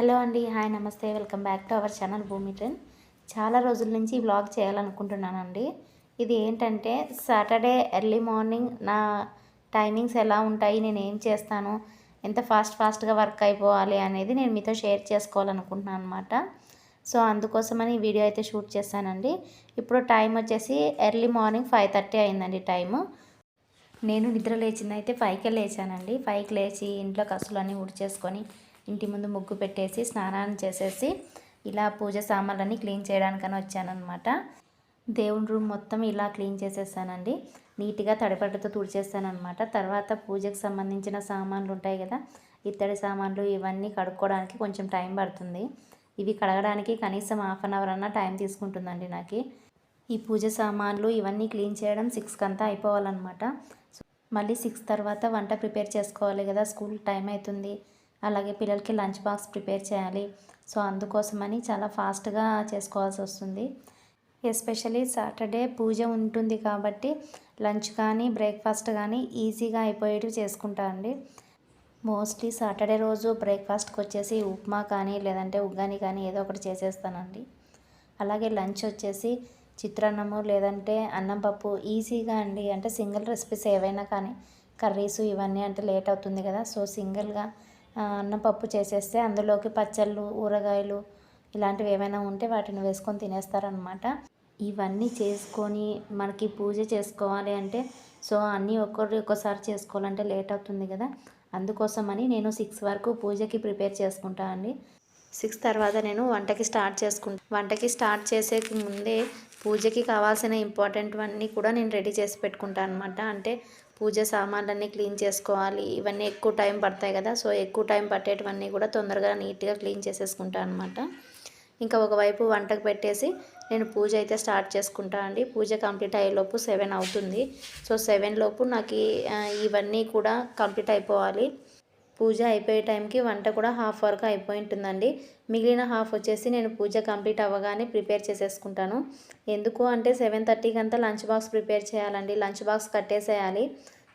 Hello అండి hi నమస్తే. Welcome back to our channel Bhoomi trend చాలా రోజుల నుంచి ఈ వ్లాగ్ చేయాలనుకుంటున్నానండి. ఇది ఏంటంటే సాటర్డే ఎర్లీ మార్నింగ్ నా టైమింగ్స్ ఎలా ఉంటాయి నేను ఏం చేస్తాను ఎంత ఫాస్ట్ ఫాస్ట్గా వర్క్ అయిపోవాలి అనేది నేను మీతో షేర్ చేసుకోవాలనుకుంటున్నాను అనమాట సో అందుకోసమని ఈ వీడియో అయితే షూట్ చేశానండి ఇప్పుడు టైం వచ్చేసి ఎర్లీ మార్నింగ్ ఫైవ్ థర్టీ అయిందండి టైము. నేను నిద్ర లేచింది అయితే ఫైవ్కే లేచానండి. ఫైవ్కి లేచి ఇంట్లో కసులన్నీ ఉడిచేసుకొని ఇంటి ముందు ముగ్గు పెట్టేసి స్నానాన్ని చేసేసి ఇలా పూజ సామాన్లన్నీ క్లీన్ చేయడానికని వచ్చానమాట దేవుని రూమ్ మొత్తం ఇలా క్లీన్ చేసేసానండి. నీట్గా తడిపడ్డతో తుడిచేస్తానమాట తర్వాత పూజకు సంబంధించిన సామాన్లు ఉంటాయి కదా ఇత్తడి సామాన్లు ఇవన్నీ కడుక్కోవడానికి కొంచెం టైం పడుతుంది. ఇవి కడగడానికి కనీసం హాఫ్ అన్ అవర్ అన్నా టైం తీసుకుంటుందండి నాకు. ఈ పూజ సామాన్లు ఇవన్నీ క్లీన్ చేయడం సిక్స్కి అంతా అయిపోవాలన్నమాట. మళ్ళీ సిక్స్ తర్వాత వంట ప్రిపేర్ చేసుకోవాలి కదా స్కూల్ టైం అవుతుంది. అలాగే పిల్లలకి లంచ్ బాక్స్ ప్రిపేర్ చేయాలి. సో అందుకోసమని చాలా ఫాస్ట్గా చేసుకోవాల్సి వస్తుంది. ఎస్పెషలీ సాటర్డే పూజ ఉంటుంది కాబట్టి లంచ్ కానీ బ్రేక్ఫాస్ట్ కానీ ఈజీగా అయిపోయేటివి చేసుకుంటా అండి. మోస్ట్లీ సాటర్డే రోజు బ్రేక్ఫాస్ట్కి వచ్చేసి ఉప్మా కానీ లేదంటే ఉగ్గాని కానీ ఏదో ఒకటి చేసేస్తానండి. అలాగే లంచ్ వచ్చేసి చిత్రాన్నము లేదంటే అన్నం పప్పు ఈజీగా అండి. అంటే సింగిల్ రెసిపీస్ ఏవైనా కానీ కర్రీస్ ఇవన్నీ అంటే లేట్ అవుతుంది కదా. సో సింగిల్గా అన్నం పప్పు చేసేస్తే అందులోకి పచ్చళ్ళు ఊరగాయలు ఇలాంటివి ఏమైనా ఉంటే వాటిని వేసుకొని తినేస్తారనమాట ఇవన్నీ చేసుకొని మనకి పూజ చేసుకోవాలి అంటే సో అన్నీ ఒక్కొక్కరు ఒక్కోసారి చేసుకోవాలంటే లేట్ అవుతుంది కదా. అందుకోసమని నేను సిక్స్ వరకు పూజకి ప్రిపేర్ చేసుకుంటాను అండి. సిక్స్ తర్వాత నేను వంటకి స్టార్ట్ చేసుకుంటా. వంటకి స్టార్ట్ చేసే ముందే పూజకి కావాల్సిన ఇంపార్టెంట్వన్నీ కూడా నేను రెడీ చేసి పెట్టుకుంటాను అనమాట అంటే పూజ సామాన్లన్నీ క్లీన్ చేసుకోవాలి. ఇవన్నీ ఎక్కువ టైం పడతాయి కదా. సో ఎక్కువ టైం పట్టేటివన్నీ కూడా తొందరగా నీట్గా క్లీన్ చేసేసుకుంటాను అనమాట ఇంకా ఒకవైపు వంటకు పెట్టేసి నేను పూజ అయితే స్టార్ట్ చేసుకుంటా అండి. పూజ కంప్లీట్ అయ్యేలోపు సెవెన్ అవుతుంది. సో సెవెన్ లోపు నాకు ఇవన్నీ కూడా కంప్లీట్ అయిపోవాలి. పూజ అయిపోయే టైంకి వంట కూడా హాఫ్ వరకు అయిపోయి ఉంటుందండి మిగిలిన హాఫ్ వచ్చేసి నేను పూజ కంప్లీట్ అవ్వగానే ప్రిపేర్ చేసేసుకుంటాను. ఎందుకు అంటే సెవెన్ థర్టీకి అంతా లంచ్ బాక్స్ ప్రిపేర్ చేయాలండి. లంచ్ బాక్స్ కట్టేసేయాలి.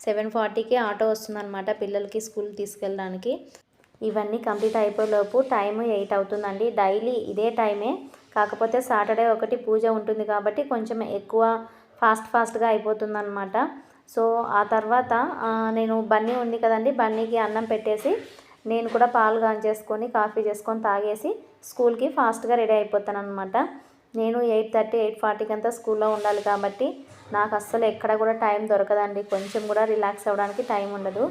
సెవెన్ ఫార్టీకి ఆటో వస్తుందన్నమాట పిల్లలకి స్కూల్ తీసుకెళ్ళడానికి. ఇవన్నీ కంప్లీట్ అయిపోయేలోపు టైం ఎయిట్ అవుతుందండి. డైలీ ఇదే టైమే. కాకపోతే సాటర్డే ఒకటి పూజ ఉంటుంది కాబట్టి కొంచెం ఎక్కువ ఫాస్ట్ ఫాస్ట్గా అయిపోతుందన్నమాట. సో ఆ తర్వాత నేను బన్నీ ఉంది కదండి బన్నీకి అన్నం పెట్టేసి నేను కూడా పాలు చేసుకొని కాఫీ చేసుకొని తాగేసి స్కూల్కి ఫాస్ట్గా రెడీ అయిపోతాను అనమాట నేను ఎయిట్ థర్టీ ఎయిట్ ఫార్టీకి అంతా స్కూల్లో ఉండాలి కాబట్టి నాకు అస్సలు ఎక్కడ కూడా టైం దొరకదండి. కొంచెం కూడా రిలాక్స్ అవ్వడానికి టైం ఉండదు.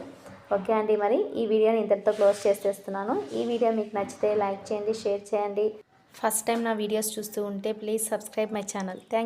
ఓకే అండి మరి ఈ వీడియోని ఇంతటితో క్లోజ్ చేసేస్తున్నాను. ఈ వీడియో మీకు నచ్చితే లైక్ చేయండి షేర్ చేయండి. ఫస్ట్ టైం నా వీడియోస్ చూస్తూ ఉంటే please subscribe my channel. Thank